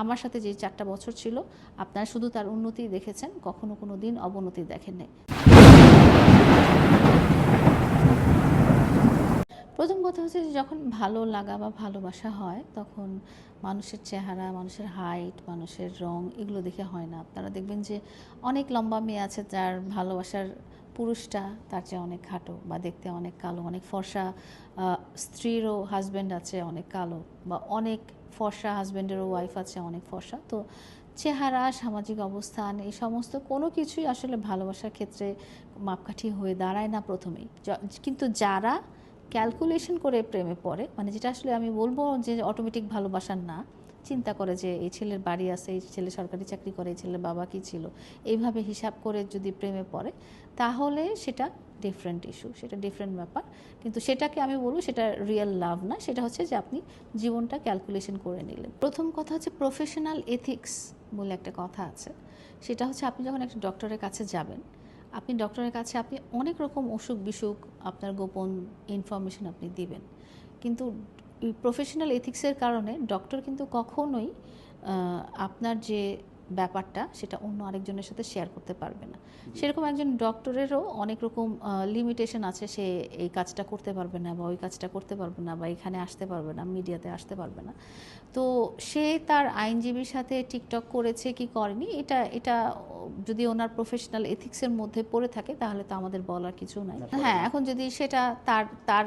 আমার সাথে যে চারটা বছর ছিল, আপনারা শুধু তার উন্নতি দেখেছেন, কখনো কোনো দিন অবনতি দেখেন নাই প্রথম কথা হচ্ছে যে যখন ভালো লাগা বা ভালোবাসা হয়, তখন মানুষের চেহারা, মানুষের হাইট মানুষের রং এগুলো দেখে হয় না। আপনারা দেখবেন যে অনেক লম্বা মেয়ে আছে, যার ভালোবাসার পুরুষটা তার চেয়ে অনেক খাটো বা দেখতে অনেক কালো, অনেক ফর্সা স্ত্রীরও হাজব্যান্ড আছে অনেক কালো বা অনেক ফর্সা হাজব্যান্ডেরও ওয়াইফ আছে, অনেক ফর্সা। তো চেহারা, সামাজিক অবস্থান, এই সমস্ত কোনো কিছুই আসলে ভালোবাসার ক্ষেত্রে মাপকাঠি হয়ে দাঁড়ায় না প্রথমেই। কিন্তু যারা ক্যালকুলেশন করে প্রেমে পড়ে মানে যেটা আসলে আমি বলব যে অটোমেটিক ভালোবাসার না, চিন্তা করে যে এই ছেলের বাড়ি আছে, এই ছেলে সরকারি চাকরি করে, এই ছেলের বাবা কি ছিল, এইভাবে হিসাব করে যদি প্রেমে পড়ে, তাহলে সেটা ডিফারেন্ট ইস্যু সেটা ডিফারেন্ট ব্যাপার। কিন্তু সেটাকে আমি বলব সেটা রিয়েল লাভ না, সেটা হচ্ছে যে আপনি জীবনটা ক্যালকুলেশন করে নিলেন। প্রথম কথা হচ্ছে প্রফেশনাল এথিক্স বলে একটা কথা আছে। সেটা হচ্ছে আপনি যখন একটা ডক্টরের কাছে যাবেন, আপনি ডক্টরের কাছে আপনি অনেক রকম অসুখ বিসুখ আপনার গোপন ইনফরমেশন আপনি দিবেন। কিন্তু প্রফেশনাল এথিক্সের কারণে ডক্টর কিন্তু কখনোই আপনার যে ব্যাপারটা সেটা অন্য আরেকজনের সাথে শেয়ার করতে পারবে না। সেরকম একজন ডক্টরেরও অনেক রকম লিমিটেশন আছে সে এই কাজটা করতে পারবে না বা ওই কাজটা করতে পারবে না বা এখানে আসতে পারবে না মিডিয়াতে আসতে পারবে না। তো সে তার আইনজীবীর সাথে টিকটক করেছে কি করেনি এটা এটা যদি ওনার প্রফেশনাল এথিক্সের মধ্যে পড়ে থাকে তাহলে তো আমাদের বলার কিছু নাই। হ্যাঁ এখন যদি সেটা তার তার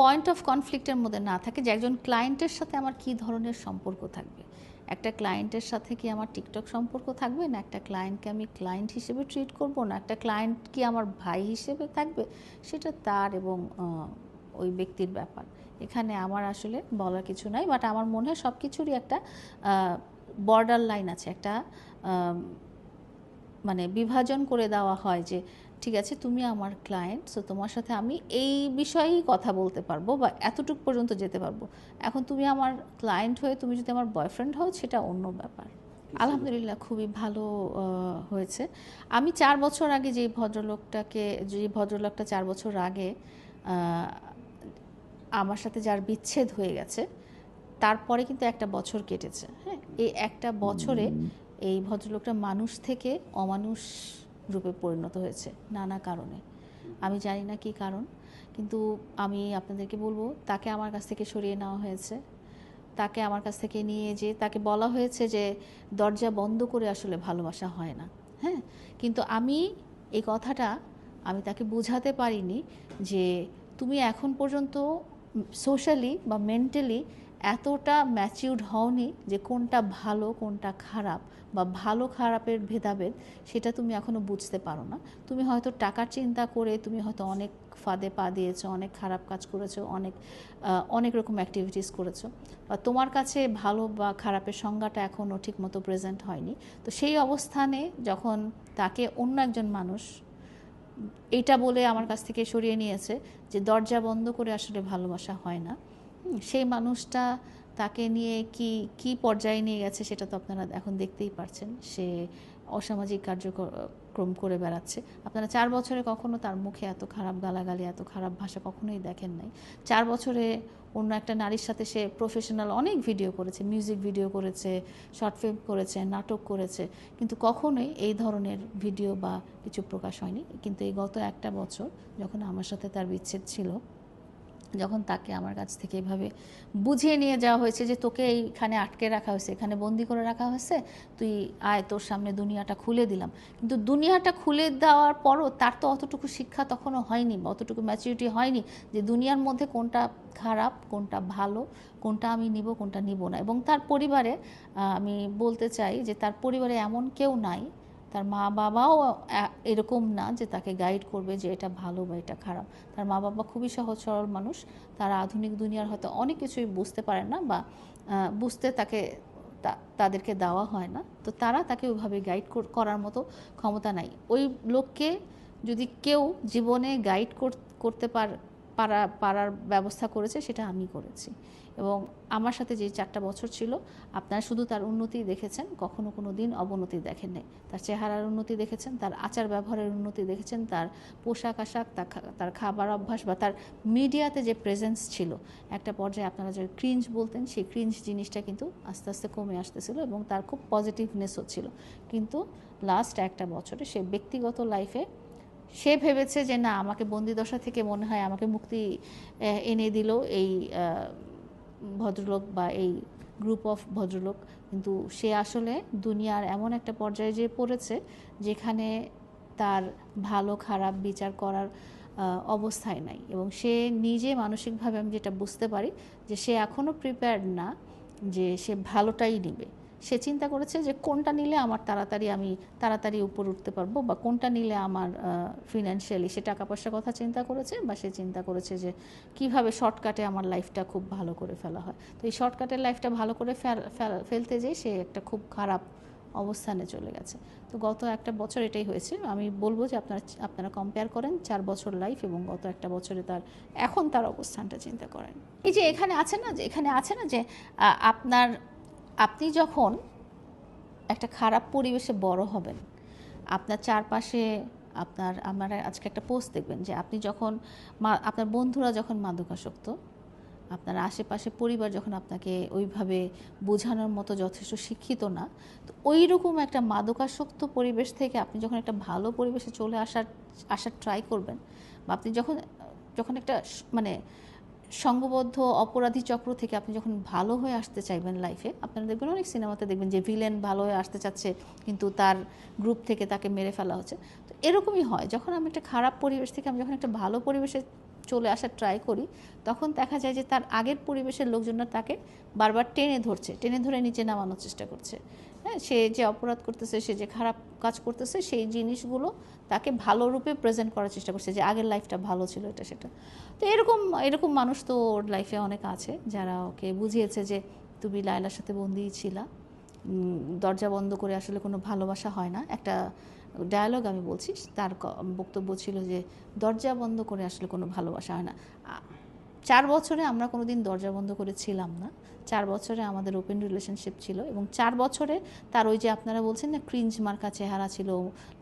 পয়েন্ট অফ কনফ্লিক্টের মধ্যে না থাকে যে একজন ক্লায়েন্টের সাথে আমার কি ধরনের সম্পর্ক থাকবে? একটা ক্লায়েন্টের সাথে কি আমার টিকটক সম্পর্ক থাকবে? না, একটা ক্লায়েন্টকে আমি ক্লায়েন্ট হিসেবে ট্রিট করব? না, একটা ক্লায়েন্ট কি আমার ভাই হিসেবে থাকবে? সেটা তার এবং ওই ব্যক্তির ব্যাপার। এখানে আমার আসলে বলার কিছু নাই বাট আমার মনে হয় সব কিছুরই একটা বর্ডার লাইন আছে। একটা মানে বিভাজন করে দেওয়া হয় যে ঠিক আছে তুমি আমার ক্লায়েন্ট সো তোমার সাথে আমি এই বিষয়েই কথা বলতে পারব বা এতটুকু পর্যন্ত যেতে পারব। এখন তুমি আমার ক্লায়েন্ট হয়ে তুমি যদি আমার বয়ফ্রেন্ড হও সেটা অন্য ব্যাপার। আলহামদুলিল্লাহ খুবই ভালো হয়েছে। আমি চার বছর আগে যে ভদ্রলোকটাকে যে ভদ্রলোকটা চার বছর আগে আমার সাথে যার বিচ্ছেদ হয়ে গেছে তারপরে কিন্তু একটা বছর কেটেছে হ্যাঁ? এই একটা বছরে এই ভদ্রলোকটা মানুষ থেকে অমানুষ রূপে পরিণত হয়েছে নানা কারণে। আমি জানি না কি কারণ, কিন্তু আমি আপনাদেরকে বলব, তাকে আমার কাছ থেকে সরিয়ে নেওয়া হয়েছে। তাকে আমার কাছ থেকে নিয়ে যে, তাকে বলা হয়েছে যে, দরজা বন্ধ করে আসলে ভালোবাসা হয় না। হ্যাঁ? কিন্তু আমি এই কথাটা, আমি তাকে বোঝাতে পারিনি যে, তুমি এখন পর্যন্ত সোশ্যালি বা মেন্টালি এতটা ম্যাচিউরড হওনি যে কোনটা ভালো, কোনটা খারাপ বা ভালো খারাপের ভেদাভেদ সেটা তুমি এখনও বুঝতে পারো না। তুমি হয়তো টাকার চিন্তা করে তুমি হয়তো অনেক ফাঁদে পা দিয়েছ, অনেক খারাপ কাজ করেছ, অনেক অনেক রকম অ্যাক্টিভিটিস করেছ। বা তোমার কাছে ভালো বা খারাপের সংজ্ঞাটা এখনও ঠিকমতো প্রেজেন্ট হয়নি। তো সেই অবস্থানে যখন তাকে অন্য একজন মানুষ এইটা বলে আমার কাছ থেকে সরিয়ে নিয়েছে যে দরজা বন্ধ করে আসলে ভালোবাসা হয় না। সেই মানুষটা তাকে নিয়ে কি কি পর্যায়ে নিয়ে গেছে সেটা তো আপনারা এখন দেখতেই পারছেন। সে অসামাজিক কার্যক্রম করে বেড়াচ্ছে। আপনারা চার বছরে কখনো তার মুখে এত খারাপ গালাগালি, এত খারাপ ভাষা কখনোই দেখেন নাই। চার বছরে অন্য একটা নারীর সাথে সে প্রফেশনাল অনেক ভিডিও করেছে মিউজিক ভিডিও করেছে শর্ট ফিল্ম করেছে, নাটক করেছে। কিন্তু কখনোই এই ধরনের ভিডিও বা কিছু প্রকাশ হয়নি। কিন্তু এই গত একটা বছর যখন আমার সাথে তার বিচ্ছেদ ছিল যখন তাকে আমার কাছ থেকে এভাবে বুঝিয়ে নিয়ে যাওয়া হয়েছে যে তোকে এইখানে আটকে রাখা হয়েছে, এখানে বন্দি করে রাখা হয়েছে, তুই আয়, তোর সামনে দুনিয়াটা খুলে দিলাম। কিন্তু দুনিয়াটা খুলে দেওয়ার পরও তার তো অতটুকু শিক্ষা তখনও হয়নি অতটুকু ম্যাচুরিটি হয়নি যে দুনিয়ার মধ্যে কোনটা খারাপ, কোনটা ভালো, কোনটা আমি নিব, কোনটা নিব না। এবং তার পরিবারে আমি বলতে চাই যে তার পরিবারে এমন কেউ নাই তার মা বাবাও এরকম না যে তাকে গাইড করবে যে এটা ভালো বা এটা খারাপ। তার মা বাবা খুবই সহজ সরল মানুষ। তারা আধুনিক দুনিয়ার হয়তো অনেক কিছুই বুঝতে পারে না বা বুঝতে তাকে তাদেরকে দেওয়া হয় না। তো তারা তাকে ওইভাবে গাইড করার মতো ক্ষমতা নাই। ওই লোককে যদি কেউ জীবনে গাইড করতে পার পারা, পারার ব্যবস্থা করেছে সেটা আমি করেছি। এবং আমার সাথে যে চারটা বছর ছিল, আপনারা শুধু তার উন্নতি দেখেছেন, কখনো কোনো দিন অবনতি দেখেন নাই তার চেহারার উন্নতি দেখেছেন, তার আচার ব্যবহারের উন্নতি দেখেছেন, তার পোশাক আশাক, তার খাবার অভ্যাস বা তার মিডিয়াতে যে প্রেজেন্স ছিল, একটা পর্যায়ে আপনারা যে ক্রিঞ্জ বলতেন, সেই ক্রিঞ্জ জিনিসটা কিন্তু আস্তে আস্তে কমে আসতেছিল এবং তার খুব পজিটিভনেসও ছিল। কিন্তু লাস্ট একটা বছরে সে ব্যক্তিগত লাইফে সে ভেবেছে যে না, আমাকে বন্দিদশা থেকে মনে হয় আমাকে মুক্তি এনে দিল এই ভদ্রলোক বা এই গ্রুপ অফ ভদ্রলোক। কিন্তু সে আসলে দুনিয়ার এমন একটা পর্যায়ে যে পড়েছে যেখানে তার ভালো, খারাপ বিচার করার অবস্থায় নাই। এবং সে নিজে মানসিকভাবে আমি যেটা বুঝতে পারি যে সে এখনও প্রিপেয়ার্ড না যে সে ভালোটাই নেবে। সে চিন্তা করেছে যে কোনটা নিলে আমার তাড়াতাড়ি আমি তাড়াতাড়ি উপর উঠতে পারব বা কোনটা নিলে আমার ফিনান্সিয়ালি সে টাকা পয়সার কথা চিন্তা করেছে বা সে চিন্তা করেছে যে কীভাবে শর্টকাটে আমার লাইফটা খুব ভালো করে ফেলা হয়। তো এই শর্টকাটের লাইফটা ভালো করে ফেল- ফেল- ফেলতে যেয়ে সে একটা খুব খারাপ অবস্থানে চলে গেছে। তো গত একটা বছর এটাই হয়েছে। আমি বলব যে আপনারা আপনারা কম্পেয়ার করেন চার বছর লাইফ এবং গত একটা বছরে তার, এখন তার অবস্থানটা চিন্তা করেন। এই যে এখানে আছে না, যে এখানে আছে না যে আপনার আপনি যখন একটা খারাপ পরিবেশে বড় হবেন, আপনার চারপাশে আপনার আমার আজকে একটা পোস্ট দেখবেন যে আপনি যখন আপনার বন্ধুরা যখন মাদকাসক্ত, আপনার আশেপাশে পরিবার যখন আপনাকে ওইভাবে বোঝানোর মতো যথেষ্ট শিক্ষিত না, তো ওই রকম একটা মাদকাসক্ত পরিবেশ থেকে আপনি যখন একটা ভালো পরিবেশে চলে আসার আসার ট্রাই করবেন বা আপনি যখন যখন একটা মানে সঙ্গবদ্ধ অপরাধী চক্র থেকে আপনি যখন ভালো হয়ে আসতে চাইবেন লাইফে আপনারা দেখবেন অনেক সিনেমাতে দেখবেন যে ভিলেন ভালো হয়ে আসতে চাচ্ছে, কিন্তু তার গ্রুপ থেকে তাকে মেরে ফেলা হচ্ছে। তো এরকমই হয়, যখন আমি একটা খারাপ পরিবেশ থেকে, আমি যখন একটা ভালো পরিবেশে চলে আসার ট্রাই করি, তখন দেখা যায় যে তার আগের পরিবেশের লোকজনরা তাকে বারবার টেনে ধরছে, টেনে ধরে নিচে নামানোর চেষ্টা করছে। হ্যাঁ সে যে অপরাধ করতেছে, সে যে খারাপ কাজ করতেছে, সেই জিনিসগুলো তাকে ভালো রূপে প্রেজেন্ট করার চেষ্টা করছে যে আগের লাইফটা ভালো ছিল এটা, সেটা। তো এরকম এরকম মানুষ তো ওর লাইফে অনেক আছে, যারা ওকে বুঝিয়েছে যে তুমি লায়লার সাথে বন্দিই ছিলা দরজা বন্ধ করে আসলে কোনো ভালোবাসা হয় না। একটা ডায়ালগ আমি বলছি, তার বক্তব্য ছিল যে দরজা বন্ধ করে আসলে কোনো ভালোবাসা হয় না। চার বছরে আমরা কোনো দিন দরজা বন্ধ করে ছিলাম না। চার বছরে আমাদের ওপেন রিলেশনশিপ ছিল এবং চার বছরে তার ওই যে আপনারা বলছেন না ক্রিঞ্জ মার্কা চেহারা ছিল,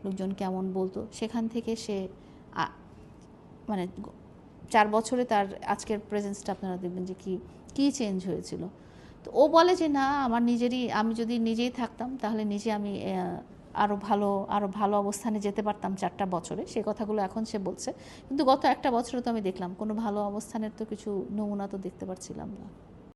লোকজন কেমন বলতো, সেখান থেকে সে মানে চার বছরে তার আজকের প্রেজেন্সটা আপনারা দেখবেন যে কি, কী চেঞ্জ হয়েছিল। তো ও বলে যে, না, আমার নিজেরই, আমি যদি নিজেই থাকতাম, তাহলে নিজে আমি আরও ভালো আরও ভালো অবস্থানে যেতে পারতাম চারটা বছরে, সে কথাগুলো এখন সে বলছে। কিন্তু গত একটা বছরে তো আমি দেখলাম, কোনো ভালো অবস্থানের তো কিছু নমুনা তো দেখতে পাচ্ছিলাম না।